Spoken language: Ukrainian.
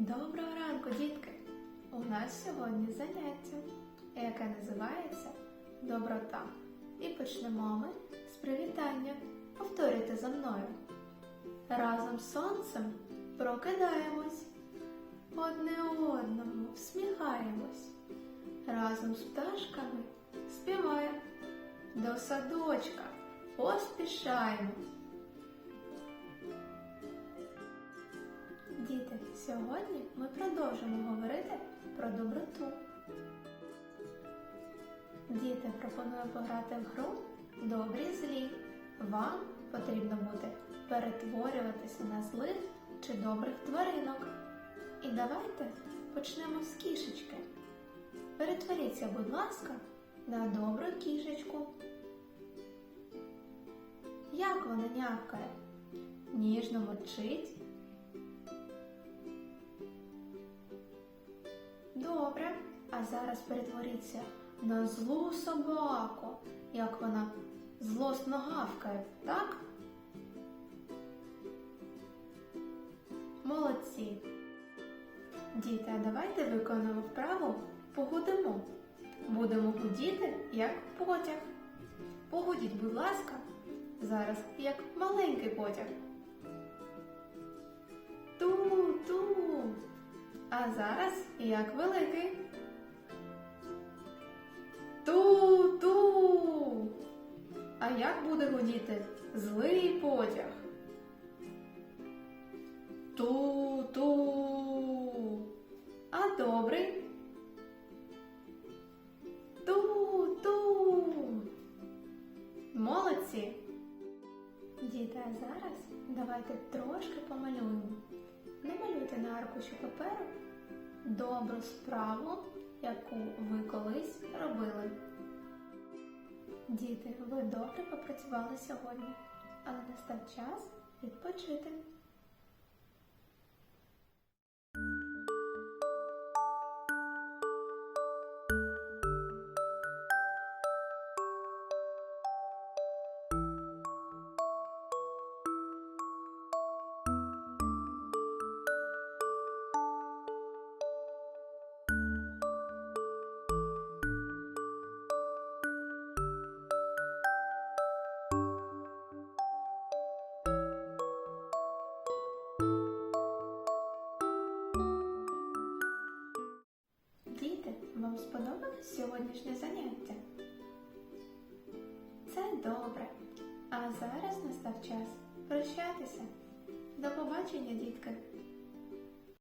Доброго ранку, дітки! У нас сьогодні заняття, яке називається Доброта. І почнемо ми з привітання. Повторюйте за мною. Разом з сонцем прокидаємось, одне одному всміхаємось, разом з пташками співаємо, до садочка поспішаємо. Діти, сьогодні ми продовжимо говорити про доброту. Діти, пропоную пограти в гру Добрі злі. Вам потрібно буде перетворюватися на злих чи добрих тваринок. І давайте почнемо з кішечки. Перетворіться, будь ласка, на добру кішечку. Як вона нявкає? Ніжно мочить. Добре, а зараз перетворіться на злу собаку, як вона злосно гавкає, так? Молодці. Діти, а давайте виконуємо вправу погудимо. Будемо гудіти, як потяг. Погудіть, будь ласка, зараз як маленький потяг. А зараз як великий. Ту-ту. А як буде гудіти злий потяг? Ту-ту. А добрий? Ту-ту. Молодці. Діти, а зараз давайте трошки помалюємо. Намалюйте на аркуші паперу добру справу, яку ви колись робили. Діти, ви добре попрацювали сьогодні, але настав час відпочити. Вам сподобалось сьогоднішнє заняття? Це добре. А зараз настав час прощатися. До побачення, дітки!